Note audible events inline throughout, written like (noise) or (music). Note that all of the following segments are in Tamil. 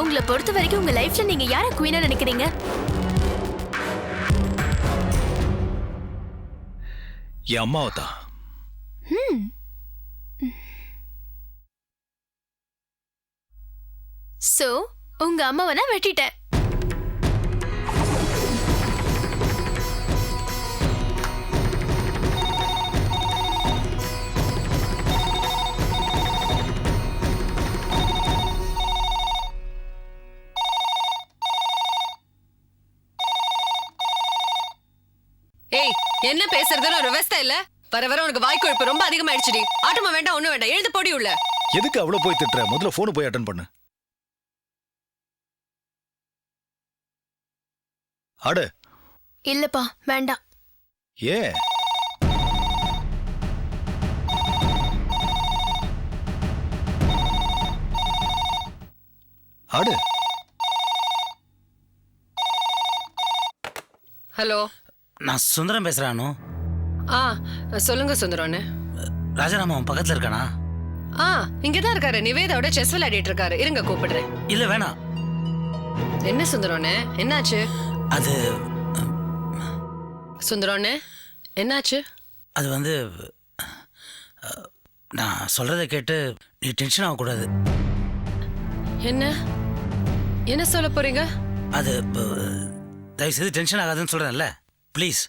உங்களை பொறுத்த வரைக்கும் உங்க லைஃப்ல நீங்க யார குயினா நினைக்கிறீங்க? என் அம்மாவை தான். சோ உங்க அம்மாவை நான் வெட்டிட்டேன். என்ன பேசுறதுன்னு ஒரு விவஸ்தை இல்ல. வர வர உனக்கு வாய்க்கொழுப்பு ரொம்ப அதிகமாயிடுச்சுடி. ஆட்டமா வேண்டாம் ஒண்ணும் வேண்டாம். எழுந்து போடி உள்ள. எதுக்கு அவ்வளவு போய் திட்டுற? முதல்ல போனை போய் அட்டன் பண்ணு. அட. இல்லப்பா வேண்டாம். ஏ அடு. ஹலோ. நான் சுந்தரம் பேசுறானு? ஆ சொல்லுங்க சுந்தரம்னு ராஜாராம அவன் பக்கத்துல இருக்கானா? ஆ இங்கதான் இருக்காரு. நிவேதாவோட செஸ் விளையாடிட்டு இருக்காரு. இருங்க கூப்பிடுறேன். இல்ல வேணாம். என்ன சுந்தரம்னு என்னாச்சு? அது சுந்தரம்னு என்னாச்சு? அது வந்து நான் சொல்றதை கேட்டு நீ டென்ஷன் ஆகக்கூடாது. என்ன? என்ன சொல்ல போறீங்க? அது தயவு செய்து டென்ஷன் ஆகாதுன்னு சொல்றேன்ல. ப்ளீஸ்.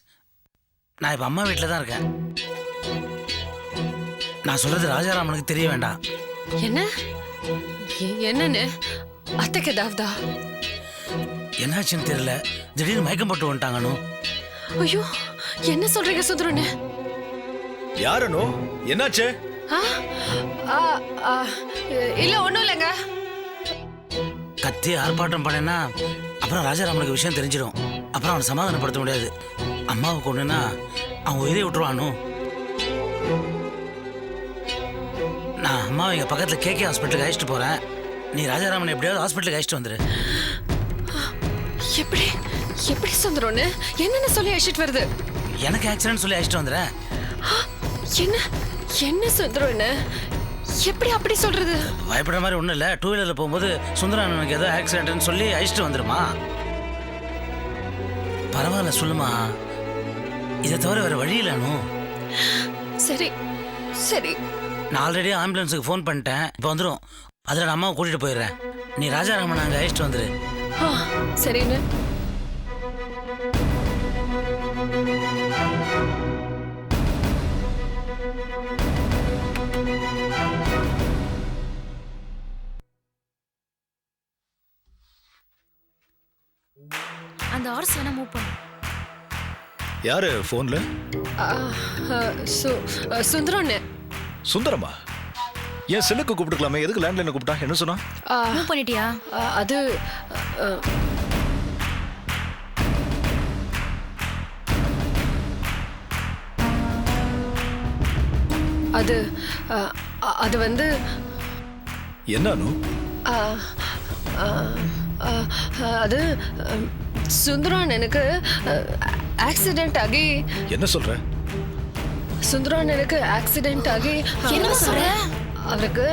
நான் இப்போ அம்மா வீட்டில் தான் இருக்கேன். நான் சொல்றது ராஜாராமனுக்கு தெரிய வேண்டாம். என்ன? என்னன்னு? அத்தைக்கு ஏதாவதா? என்னாச்சுன்னு தெரியல. திடீர்னு மயக்கம் போட்டு வந்துட்டாங்கன்னு. ஐயோ என்ன சொல்றீங்க சுந்தரம்னு யாரனோ என்னாச்சு? ஆ, ஆ, ஆ, இல்ல ஒண்ணும் இல்லைங்க. கத்தி ஆர்ப்பாட்டம் பண்ணேன்னா அப்புறம் ராஜாராமனுக்கு விஷயம் தெரிஞ்சிடும். அப்புறம் அவனை சமாதானப்படுத்த முடியாது. அம்மாவுக்கு ஒண்ணுன்னா அவன் உயிரை விட்டுருவானு? நான் அம்மாவை எங்க பக்கத்துல கேகே ஹாஸ்பிட்டலுக்கு அழைச்சிட்டு போறேன். நீ ராஜாராமனை எப்படியாவது ஹாஸ்பிட்டலுக்கு அழைச்சிட்டு வந்துரு. எப்படி? எப்படி சுந்தரம்னு என்னன்னு சொல்லி அழைச்சிட்டு வருது? எனக்கு ஆக்சிடென்ட் சொல்லி அழைச்சிட்டு வந்துடுறேன் என்ன? என்ன சுந்தரம்னு எப்படி அப்படி சொல்றது? பயப்படுற மாதிரி ஒன்றும் இல்லை. டூ வீலரில் போகும்போது சுந்தரானனுக்கு ஏதோ ஆக்சிடென்ட்னு சொல்லி அழைச்சிட்டு வந்துருமா? பரவாயில்ல சொல்லுமா. இதை தவிர வேற வழி இல்லைனு சரி சரி. நான் ஆல்ரெடி ஆம்புலன்ஸுக்கு ஃபோன் பண்ணிட்டேன். இப்போ வந்துடும் அதில் நான் அம்மாவை கூட்டிகிட்டு போயிடுறேன். நீ ராஜாராமன் அங்கே அழைச்சிட்டு வந்துரு. ஆ, சரின்னு அந்த ஹார்ஸ் வேணா மூவ் பண்ணு. யாரு போன்ல ஆ, ஆ, சு- ஆ, சுந்தரம்னு. சுந்தரமா? என் செல்லுக்கு கூப்பிட்டுக்கலாமே? எதுக்கு லேண்ட்லைனை கூப்பிட்டா? என்ன சொன்னா? ஆ, மூவ் பண்ணிட்டியா? ஆ, அது அது அது வந்து என்னன்னு அது சுந்தரன் எனக்கு ஆக்சிடென்ட் ஆகி என்ன சொல்ற? சுந்தரன் எனக்கு ஆக்சிடென்ட் ஆகி என்ன சொல்ற? அவருக்கு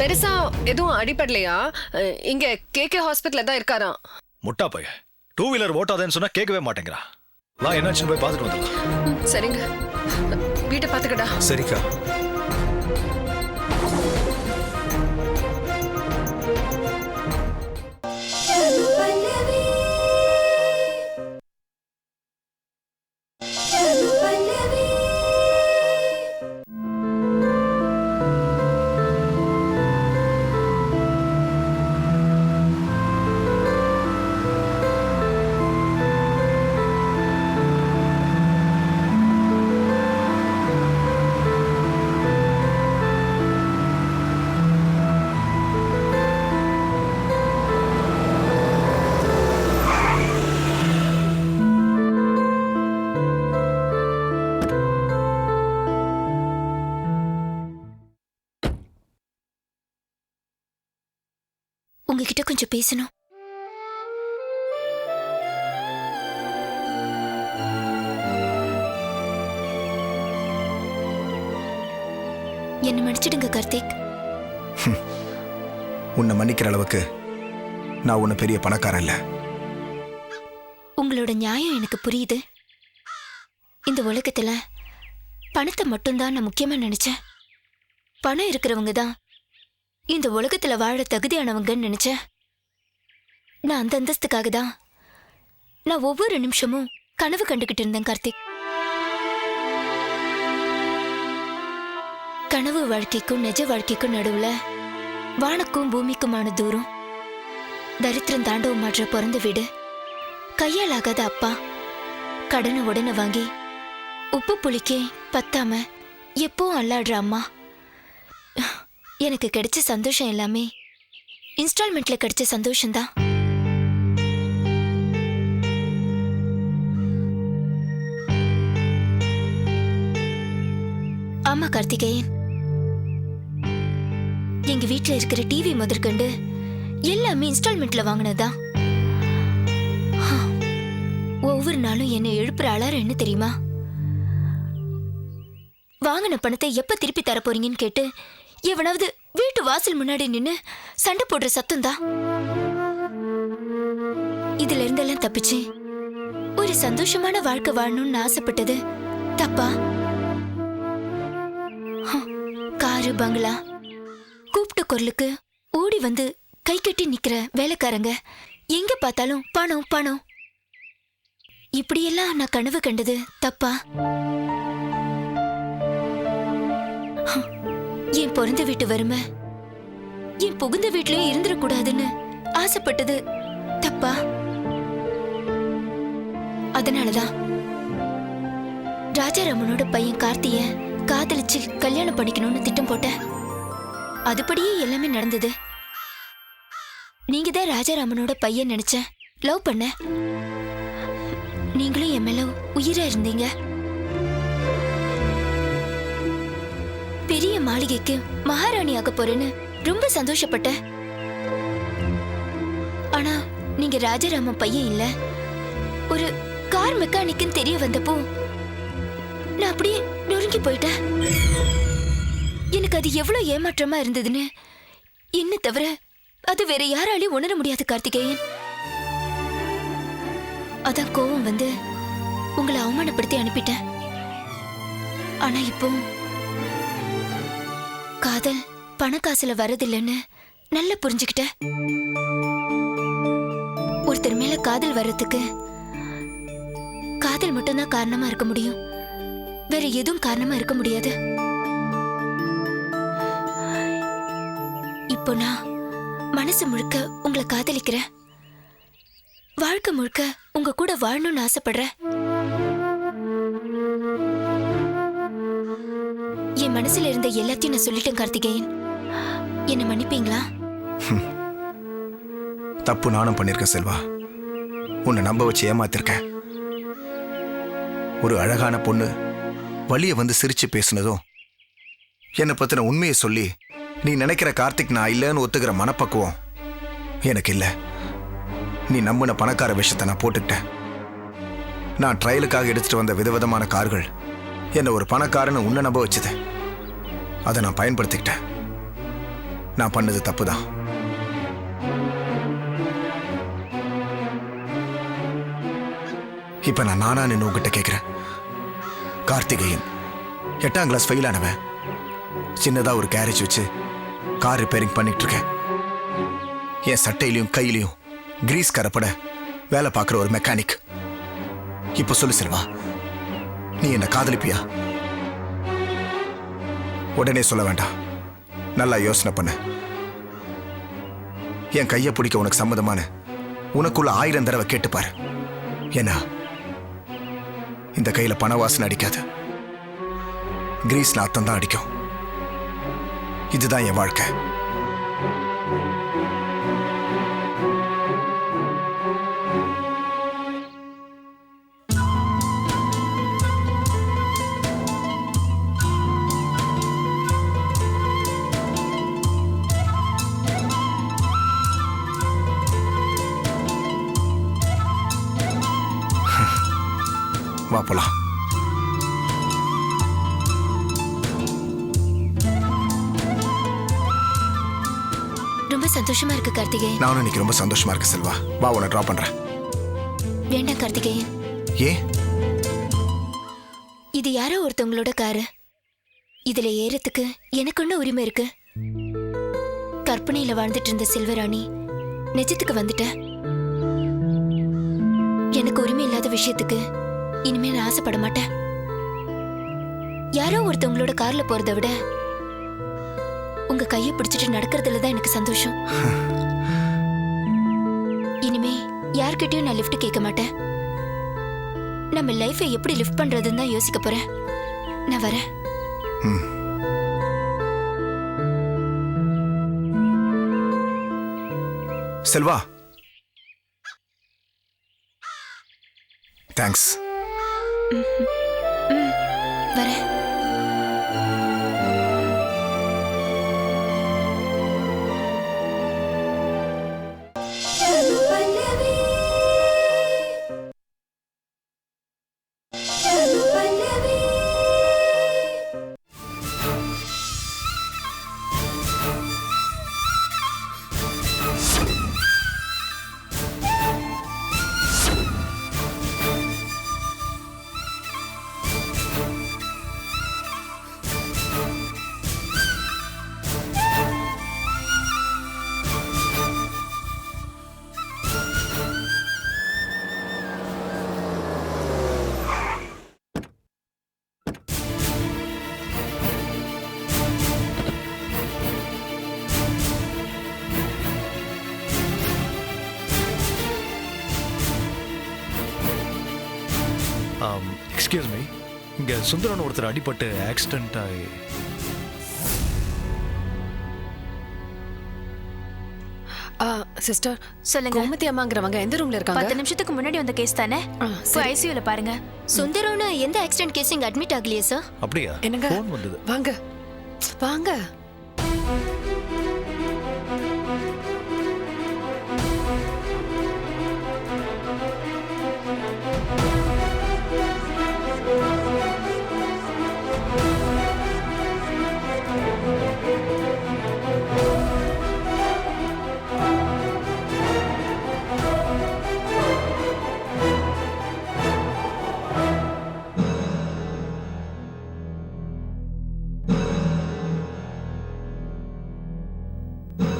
பெருசா எதுவும் அடிபடலையா? இங்க கேகே ஹாஸ்பிட்டல்ல தான் இருக்காராம். முட்டா பைய. டூ வீலர் ஓட்டாதேன்னு சொன்னா கேட்கவே மாட்டேங்கிறா வா என்னாச்சுன்னு போய் பார்த்துட்டு வந்துடலாம். சரிங்க. வீட்டை பாத்துக்கடா சரிக்கா. கொஞ்சம் பேசணும். என்ன மன்னிச்சிடுங்க கார்த்திக். (laughs) உன்னை மன்னிக்கிற அளவுக்கு நான் உன்னை பெரிய பணக்காரன் இல்லை. உங்களோட நியாயம் எனக்கு புரியுது. இந்த உலகத்துல பணத்தை மட்டும்தான் நான் முக்கியமா நினைச்சேன். பணம் இருக்கிறவங்க தான் இந்த உலகத்துல வாழ தகுதியானவங்கன்னு நினைச்சேன். நான் அந்த அந்தஸ்துக்காக தான். நான் ஒவ்வொரு நிமிஷமும் கனவு கண்டுகிட்டு இருந்தேன் கார்த்திக். கனவு வாழ்க்கைக்கும் நிஜ வாழ்க்கைக்கும் நடுவுல வானக்கும் பூமிக்குமான தூரம். தரித்திரம் தாண்டவம் மாற்ற பிறந்த வீடு. கையால் ஆகாத அப்பா. கடனை உடனே வாங்கி உப்பு புளிக்கே பத்தாம எப்போ அல்லாடுற அம்மா. எனக்கு கிடைச்ச சந்தோஷம் எல்லாமே இன்ஸ்டால்மெண்ட்ல கிடைச்ச சந்தோஷம்தான். ஆமா கார்த்திகேயன். எங்க வீட்டுல இருக்கிற டிவி முதற்கண்டு எல்லாமே இன்ஸ்டால்மெண்ட்ல வாங்கினதுதான். ஒவ்வொரு நாளும் என்னை எழுப்புற அலாரம் என்ன தெரியுமா? வாங்கின பணத்தை எப்ப திருப்பி தர போறீங்கன்னு கேட்டு எவனாவது வீட்டு வாசல் முன்னாடி நின்னு சண்டை போடுற சத்தம் தான் இதுல இருந்தெல்லாம் தப்பிச்சு ஒரு சந்தோஷமான வாழ்க்கை வாழணும்னு ஆசைப்பட்டது தப்பா? காரு பங்களா கூப்பிட்ட குரலுக்கு ஓடி வந்து கை கட்டி நிக்கிற வேலைக்காரங்க. எங்க பார்த்தாலும் பணம் பணம். இப்படியெல்லாம் நான் கனவு கண்டது தப்பா? என் பிறந்த வீட்டு வறுமை. என் புகுந்த வீட்லயும் இருந்துடக்கூடாதுன்னு ஆசைப்பட்டது தப்பா? அதனாலதான். ராஜாராமனோட பையன் கார்த்திய காதலிச்சு கல்யாணம் பண்ணிக்கணும்னு திட்டம் போட்டேன் அதுபடியே எல்லாமே நடந்தது. நீங்க தான் ராஜாராமனோட பையன் நினைச்சேன். லவ் பண்ண. நீங்களும் என் மேல உயிரா இருந்தீங்க. பெரிய மாளிகைக்கு மகாராணி ஆக போறேன்னு ரொம்ப சந்தோஷப்பட்டேன். ஆனா நீங்க ராஜாராமன் பையன் இல்ல. ஒரு கார் மெக்கானிக்குன்னு தெரிய வந்தப்போ நான் அப்படியே நொறுங்கி போயிட்டேன். எனக்கு அது எவ்வளவு ஏமாற்றமா இருந்ததுன்னு. என்ன தவிர அது வேற யாராலையும் உணர முடியாது கார்த்திகேயன். அதான் கோவம் வந்து உங்களை அவமானப்படுத்தி அனுப்பிட்டேன். ஆனா இப்போ காதல் பணக்காசுல வரதில்லைன்னு நல்லா புரிஞ்சுக்கிட்டேன். ஒருத்தர் மேல காதல் வர்றதுக்கு காதல் மட்டும்தான் காரணமா இருக்க முடியும். வேற எதுவும் காரணமா இருக்க முடியாது. இப்போ நான் மனசு முழுக்க உங்களை காதலிக்கிறேன். வாழ்க்கை முழுக்க உங்க கூட வாழணும்னு ஆசைப்படுறேன். என் மனசுல இருந்த எல்லாத்தையும் நான் சொல்லிட்டேன் கார்த்திகேயன். என்ன மன்னிப்பீங்களா? (laughs) தப்பு நானும் பண்ணிருக்கேன் செல்வா. உன்னை நம்ப வச்சு ஏமாத்திருக்கேன். ஒரு அழகான பொண்ணு வழிய வந்து சிரிச்சு பேசினதும் என்னை பத்தின உண்மையை சொல்லி நீ நினைக்கிற கார்த்திக் நான் இல்லைன்னு ஒத்துக்கிற மனப்பக்குவம் எனக்கு இல்லை. நீ நம்பின பணக்கார விஷயத்தை நான் போட்டுக்கிட்டேன். நான் ட்ரையலுக்காக எடுத்துட்டு வந்த விதவிதமான கார்கள் என்னை ஒரு பணக்காரன்னு உன்னை நம்ப வச்சது. அதை நான் பயன்படுத்திக்கிட்டேன். நான் பண்ணது தப்பு தான் இப்ப நான் நானா நின்று உங்ககிட்ட கேட்கிறேன் கார்த்திகேயன். எட்டாம் கிளாஸ் ஃபெயில் ஆனவன். சின்னதாக ஒரு கேரேஜ் வச்சு கார் ரிப்பேரிங் பண்ணிட்டு இருக்கேன். என் சட்டையிலையும் கையிலையும் கிரீஸ் கரப்பட வேலை பார்க்குற ஒரு மெக்கானிக் இப்போ சொல்லு செல்வா நீ என்ன காதலிப்பியா? உடனே சொல்ல வேண்டாம். நல்லா யோசனை பண்ண. என் கையை பிடிக்க உனக்கு சம்மதமான உனக்குள்ள ஆயிரம் தடவை கேட்டுப்பாரு. ஏன்னா இந்த கையில பண வாசனை அடிக்காது. கிரீஸ் நாத்தம் தான் அடிக்கும். இதுதான் என் வாழ்க்கை. வா போலாம். சந்தோஷமா இருக்கு கார்த்திகேயன். நானும் இன்னைக்கு ரொம்ப சந்தோஷமா இருக்கு செல்வா. வா உன்னை ட்ராப் பண்றேன். வேண்டாம் கார்த்திகேயன். ஏன்? இது யாரோ ஒருத்தவங்களோட காரு. இதுல ஏறத்துக்கு எனக்கு ஒண்ணு உரிமை இருக்கு. கற்பனையில வாழ்ந்துட்டு இருந்த செல்வராணி நிஜத்துக்கு வந்துட்டேன் எனக்கு உரிமை இல்லாத விஷயத்துக்கு இனிமே நான் ஆசைப்பட மாட்டேன். யாரோ ஒருத்தவங்களோட கார்ல போறதை விட உங்க கையை பிடிச்சிட்டு நடக்கிறதுல தான் எனக்கு சந்தோஷம். இனிமே யார்கிட்டயும் நான் லிஃப்ட் கேட்க மாட்டேன். நம்ம லைஃபை எப்படி லிஃப்ட் பண்றதுன்னு தான் யோசிக்க போறேன். நான் வரேன். செல்வா. தேங்க்ஸ் வரேன். எக்ஸ்கியூஸ் மீ இங்க சுந்தரன் ஒருத்தர் அடிபட்டு ஆக்சிடென்ட் ஆகி சிஸ்டர் சொல்லுங்க. கோமதி அம்மாங்கிறவங்க எந்த ரூம்ல இருக்காங்க? பத்து நிமிஷத்துக்கு முன்னாடி வந்த கேஸ் தானே. ஐசியூல பாருங்க. சுந்தரம்னு எந்த ஆக்சிடென்ட் கேஸ் இங்க அட்மிட் ஆகலையே சார் அப்படியா? என்னங்க? ஃபோன் வந்தது. வாங்க. வாங்க.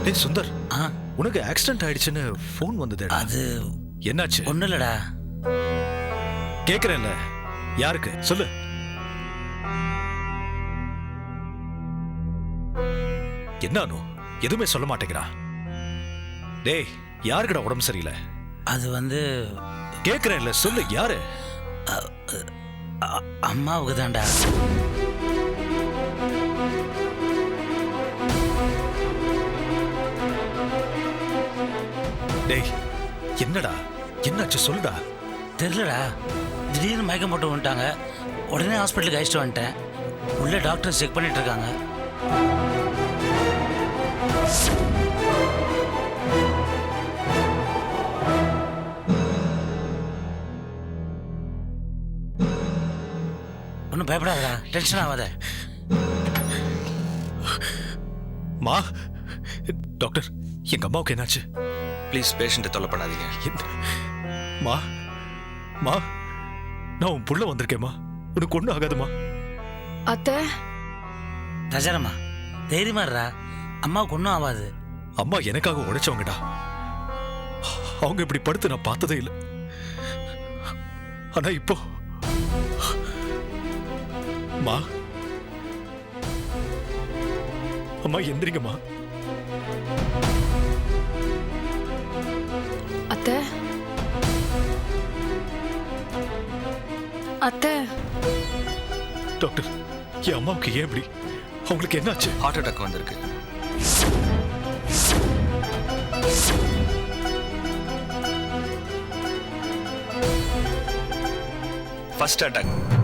டேய் சுந்தர். ஆ. உனக்கு ஆக்சிடென்ட் ஆயிடுச்சுன்னு ஃபோன் வந்தது அது என்னாச்சு? ஒன்றும் இல்லைடா. கேக்குறேன்ல. யாருக்கு? சொல்லு. என்ன அனு? எதுவுமே சொல்ல மாட்டேங்கிறா. டேய் யாருக்குடா உடம்பு சரியில்லை? அது வந்து கேக்குறேன்ல சொல்லு யாரு? அம்மாவுக்கு தான்டா டேய் என்னடா? என்னாச்சு சொல்லுடா. தெரிலடா திடீர்னு மயக்கம் போட்டு வந்துட்டாங்க. உடனே ஹாஸ்பிட்டலுக்கு அழைச்சிட்டு வந்துட்டேன். உள்ள டாக்டர் செக் பண்ணிட்டு இருக்காங்க. ஒன்றும் பயப்படாதடா. டென்ஷன் ஆகாத. மா டாக்டர் எங்க அம்மாவுக்கு என்னாச்சு? ப்ளீஸ் பேஷண்ட்டை தொல்லை பண்ணாதீங்க. என்ன மா? மா? நான் உன் புள்ள வந்திருக்கேம்மா உனக்கு ஒன்றும் ஆகாதுமா. அத்தை? ரஜாரம்மா தைரியமா இருடா. அம்மாவுக்கு ஒன்றும் ஆகாது அம்மா எனக்காக உழைச்சவங்கடா அவங்க இப்படி படுத்து நான் பார்த்ததே இல்லை. ஆனா இப்போ மா. அம்மா எந்திரிங்கம்மா. அத்தை. டாக்டர் என் அம்மாவுக்கு ஏன் இப்படி? அவங்களுக்கு என்னாச்சு? ஹார்ட் அட்டாக் வந்திருக்கு. First attack